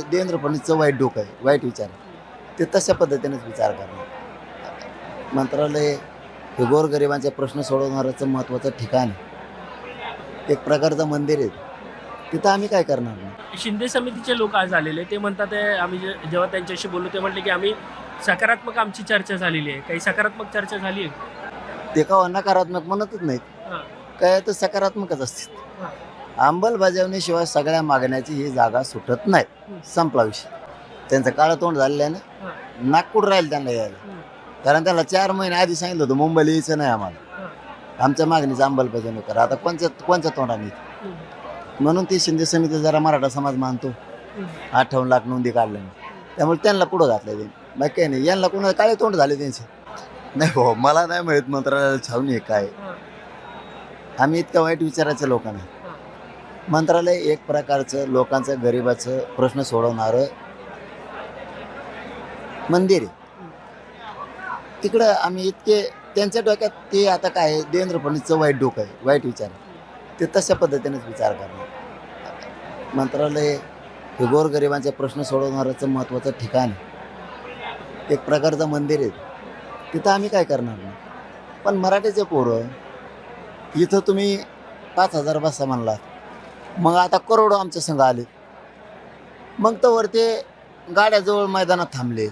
देवेंद्र फडणवीसचं वाईट डोकं आहे वाईट विचार. ते तशा पद्धतीनेच विचार करणार. मंत्रालय हे गोरगरिबांचे प्रश्न सोडवणाऱ्याचं महत्त्वाचं ठिकाण आहे. एक प्रकारचं मंदिर आहे. तिथं आम्ही काय करणार नाही? शिंदे समितीचे लोक आज आलेले ते म्हणतात आम्ही जे- जेव्हा त्यांच्याशी बोललो ते म्हटले की आम्ही सकारात्मक आमची चर्चा झालेली आहे. काही सकारात्मक चर्चा झाली आहे? ते का नकारात्मक म्हणतच नाहीत. काय तर सकारात्मकच असते अंमलबजावणीशिवाय सगळ्या मागण्याची ही जागा सुटत नाही. संपला विषय. त्यांचं काळं तोंड झालेलं आहे ना नागपूर राहील त्यांना यायला. कारण त्याला चार महिने आधी सांगितलं होतं मुंबईला यायचं नाही आम्हाला. आमच्या मागणीचं अंमलबजावणी करा. आता कोणच्या कोणच्या तोंडाने? म्हणून ती शिंदे समिती जरा मराठा समाज मानतो. अठ्ठावन्न लाख नोंदी काढल्या. त्यामुळे त्यांना पुढं घातलं त्यांनी. बाकी काही नाही. यांना कोणा काळे तोंड झाले त्यांचे? नाही हो मला नाही माहीत मंत्रालयाला छावणी आहे काय. आम्ही इतक्या वाईट विचाराच्या लोकांना. मंत्रालय एक प्रकारचं लोकांचं गरिबाचं प्रश्न सोडवणारं मंदिर आहे. तिकडं आम्ही इतके त्यांच्या डोक्यात ते आता काय आहे, देवेंद्र फडणवीसचं वाईट डोकं आहे वाईट विचार ते तशा पद्धतीनेच विचार करणार. मंत्रालय हे गोरगरिबांचे प्रश्न सोडवणाऱ्याचं महत्त्वाचं ठिकाण आहे. एक प्रकारचं मंदिर आहे. तिथं आम्ही काय करणार नाही. पण मराठीचे पोरं इथं तुम्ही पाच हजार बसा म्हणलात. मग आता करोडो आमच्या संघ आले. मग तर वर ते गाड्याजवळ मैदानात थांबले.